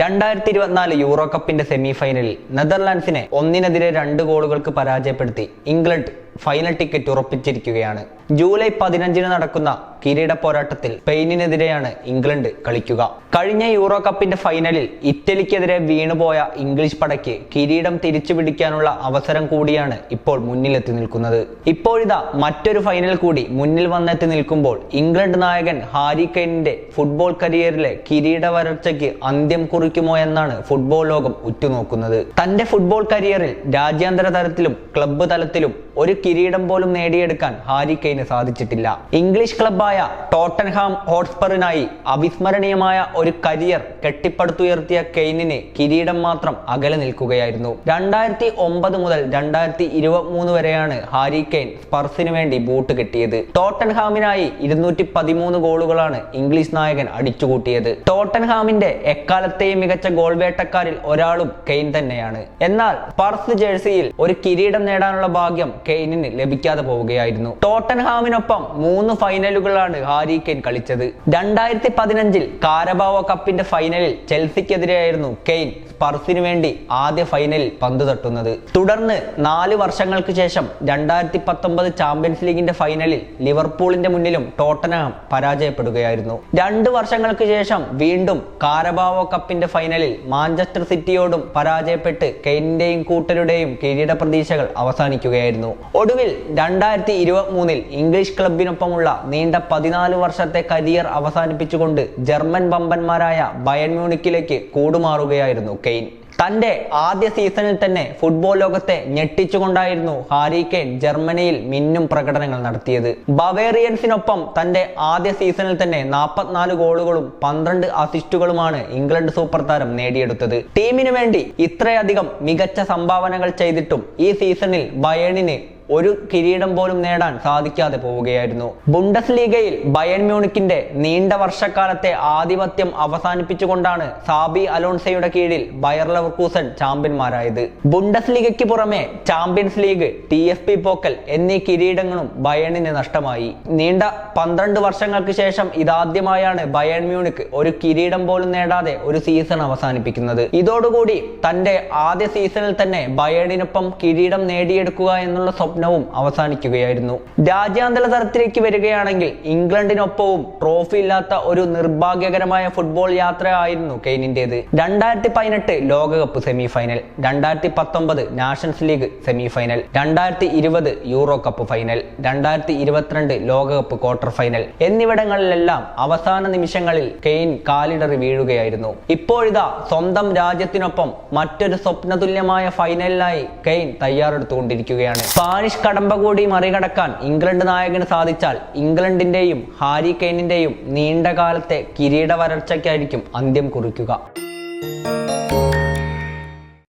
രണ്ടായിരത്തി ഇരുപത്തിനാല് യൂറോ കപ്പിന്റെ സെമി ഫൈനലിൽ നെതർലാൻഡ്സിനെ ഒന്നിനെതിരെ രണ്ട് ഗോളുകൾക്ക് പരാജയപ്പെടുത്തി ഇംഗ്ലണ്ട് ഫൈനൽ ടിക്കറ്റ് ഉറപ്പിച്ചിരിക്കുകയാണ്. ജൂലൈ പതിനഞ്ചിന് നടക്കുന്ന കിരീട പോരാട്ടത്തിൽ സ്പെയിനിനെതിരെയാണ് ഇംഗ്ലണ്ട് കളിക്കുക. കഴിഞ്ഞ യൂറോ കപ്പിന്റെ ഫൈനലിൽ ഇറ്റലിക്കെതിരെ വീണുപോയ ഇംഗ്ലീഷ് പടയ്ക്ക് കിരീടം തിരിച്ചു പിടിക്കാനുള്ള അവസരം കൂടിയാണ് ഇപ്പോൾ മുന്നിലെത്തി നിൽക്കുന്നത്. ഇപ്പോഴിതാ മറ്റൊരു ഫൈനൽ കൂടി മുന്നിൽ വന്നെത്തി നിൽക്കുമ്പോൾ ഇംഗ്ലണ്ട് നായകൻ ഹാരി കെയിനിന്റെ ഫുട്ബോൾ കരിയറിലെ കിരീട വരർച്ചയ്ക്ക് അന്ത്യം കുറിക്കുമോ എന്നാണ് ഫുട്ബോൾ ലോകം ഉറ്റുനോക്കുന്നത്. തന്റെ ഫുട്ബോൾ കരിയറിൽ രാജ്യാന്തര തലത്തിലും ക്ലബ്ബ് തലത്തിലും ഒരു കിരീടം പോലും നേടിയെടുക്കാൻ ഹാരി കെയ്ന് സാധിച്ചിട്ടില്ല. ഇംഗ്ലീഷ് ക്ലബായ ടോട്ടൻഹാം ഹോട്ട്സ്പറിനായി അവിസ്മരണീയമായ ഒരു കരിയർ കെട്ടിപ്പടുത്തുയർത്തിയ കെയ്നിന് കിരീടം മാത്രം അകലെ നിൽക്കുകയായിരുന്നു. രണ്ടായിരത്തി ഒമ്പത് മുതൽ രണ്ടായിരത്തി ഇരുപത്തി മൂന്ന് വരെയാണ് ഹാരി കെയ്ൻ സ്പർസിന് വേണ്ടി ബൂട്ട് കെട്ടിയത്. ടോട്ടൻഹാമിനായി ഇരുന്നൂറ്റി പതിമൂന്ന് ഗോളുകളാണ് ഇംഗ്ലീഷ് നായകൻ അടിച്ചുകൂട്ടിയത്. ടോട്ടൻഹാമിന്റെ എക്കാലത്തെയും മികച്ച ഗോൾ വേട്ടക്കാരിൽ ഒരാളും കെയ്ൻ തന്നെയാണ്. എന്നാൽ സ്പർസ് ജേഴ്സിയിൽ ഒരു കിരീടം നേടാനുള്ള ഭാഗ്യം കെയ്നിന് ലഭിക്കാതെ പോവുകയായിരുന്നു. ടോട്ടൻഹാമിനൊപ്പം മൂന്ന് ഫൈനലുകളാണ് ഹാരി കെയിൻ കളിച്ചത്. രണ്ടായിരത്തി പതിനഞ്ചിൽ കാരബാവോ കപ്പിന്റെ ഫൈനലിൽ ചെൽസിക്കെതിരെയായിരുന്നു കെയിൻ സ്പർസിന് വേണ്ടി ആദ്യ ഫൈനലിൽ പന്ത് തട്ടുന്നത്. തുടർന്ന് നാല് വർഷങ്ങൾക്ക് ശേഷം രണ്ടായിരത്തി പത്തൊമ്പത് ചാമ്പ്യൻസ് ലീഗിന്റെ ഫൈനലിൽ ലിവർപൂളിന്റെ മുന്നിലും ടോട്ടനഹാം പരാജയപ്പെടുകയായിരുന്നു. രണ്ട് വർഷങ്ങൾക്ക് ശേഷം വീണ്ടും കാരബാവോ കപ്പിന്റെ ഫൈനലിൽ മാഞ്ചസ്റ്റർ സിറ്റിയോടും പരാജയപ്പെട്ട് കെയ്നിന്റെയും കൂട്ടരുടെയും കിരീട പ്രതീക്ഷകൾ അവസാനിക്കുകയായിരുന്നു. ഒടുവിൽ രണ്ടായിരത്തി ഇരുപത്തി മൂന്നിൽ ഇംഗ്ലീഷ് ക്ലബിനൊപ്പമുള്ള നീണ്ട പതിനാല് വർഷത്തെ കരിയർ അവസാനിപ്പിച്ചുകൊണ്ട് ജർമ്മൻ വമ്പന്മാരായ ബയൺ മ്യൂണിക്കിലേക്ക് കൂടുമാറുകയായിരുന്നു കെയ്ൻ. തന്റെ ആദ്യ സീസണിൽ തന്നെ ഫുട്ബോൾ ലോകത്തെ ഞെട്ടിച്ചുകൊണ്ടായിരുന്നു ഹാരി കെയ്ൻ ജർമ്മനിയിൽ മിന്നും പ്രകടനങ്ങൾ നടത്തിയത്. ബവേറിയൻസിനൊപ്പം തന്റെ ആദ്യ സീസണിൽ തന്നെ നാൽപ്പത്തിനാല് ഗോളുകളും പന്ത്രണ്ട് അസിസ്റ്റുകളുമാണ് ഇംഗ്ലണ്ട് സൂപ്പർ താരം നേടിയെടുത്തത്. ടീമിനു വേണ്ടി ഇത്രയധികം മികച്ച സംഭാവനകൾ ചെയ്തിട്ടും ഈ സീസണിൽ ബയേണിന് ഒരു കിരീടം പോലും നേടാൻ സാധിക്കാതെ പോവുകയായിരുന്നു. ബുണ്ടസ് ലീഗയിൽ ബയൺ മ്യൂണിക്കിന്റെ നീണ്ട വർഷക്കാലത്തെ ആധിപത്യം അവസാനിപ്പിച്ചുകൊണ്ടാണ് സാബി അലോൺസയുടെ കീഴിൽ ബയർ ലവർക്കൂസൺ ചാമ്പ്യന്മാരായത്. ബുണ്ടസ് ലീഗയ്ക്ക് പുറമെ Champions League D F B Pokal എന്നീ കിരീടങ്ങളും ബയണിന് നഷ്ടമായി. നീണ്ട പന്ത്രണ്ട് വർഷങ്ങൾക്ക് ശേഷം ഇതാദ്യമായാണ് ബയൺ മ്യൂണിക് ഒരു കിരീടം പോലും നേടാതെ ഒരു സീസൺ അവസാനിപ്പിക്കുന്നത്. ഇതോടുകൂടി തന്റെ ആദ്യ സീസണിൽ തന്നെ ബയണിനൊപ്പം കിരീടം നേടിയെടുക്കുക എന്നുള്ള സ്വപ്നവും അവസാനിക്കുകയായിരുന്നു. രാജ്യാന്തര തലത്തിലേക്ക് വരികയാണെങ്കിൽ ഇംഗ്ലണ്ടിനൊപ്പവും ട്രോഫി ഇല്ലാത്ത ഒരു നിർഭാഗ്യകരമായ ഫുട്ബോൾ യാത്രയായിരുന്നു കെയ്നിന്റേത്. രണ്ടായിരത്തി പതിനെട്ട് ലോകകപ്പ് സെമി ഫൈനൽ രണ്ടായിരത്തി പത്തൊമ്പത് നാഷൻസ് ലീഗ് സെമി ഫൈനൽ രണ്ടായിരത്തി ഇരുപത് യൂറോ കപ്പ് ഫൈനൽ രണ്ടായിരത്തി ഇരുപത്തിരണ്ട് ലോകകപ്പ് ക്വാർട്ടർ ഫൈനൽ എന്നിവിടങ്ങളിലെല്ലാം അവസാന നിമിഷങ്ങളിൽ കെയ്ൻ കാലിടറി വീഴുകയായിരുന്നു. ഇപ്പോഴിതാ സ്വന്തം രാജ്യത്തിനൊപ്പം മറ്റൊരു സ്വപ്നതുല്യമായ ഫൈനലിനായി കെയ്ൻ തയ്യാറെടുത്തുകൊണ്ടിരിക്കുകയാണ്. സ്പാനിഷ് കടമ്പ കൂടി മറികടക്കാൻ ഇംഗ്ലണ്ട് നായകന് സാധിച്ചാൽ ഇംഗ്ലണ്ടിന്റെയും ഹാരി കെയ്നിന്റെയും നീണ്ടകാലത്തെ കിരീട വരൾച്ചയ്ക്കായിരിക്കും അന്ത്യം കുറിക്കുക.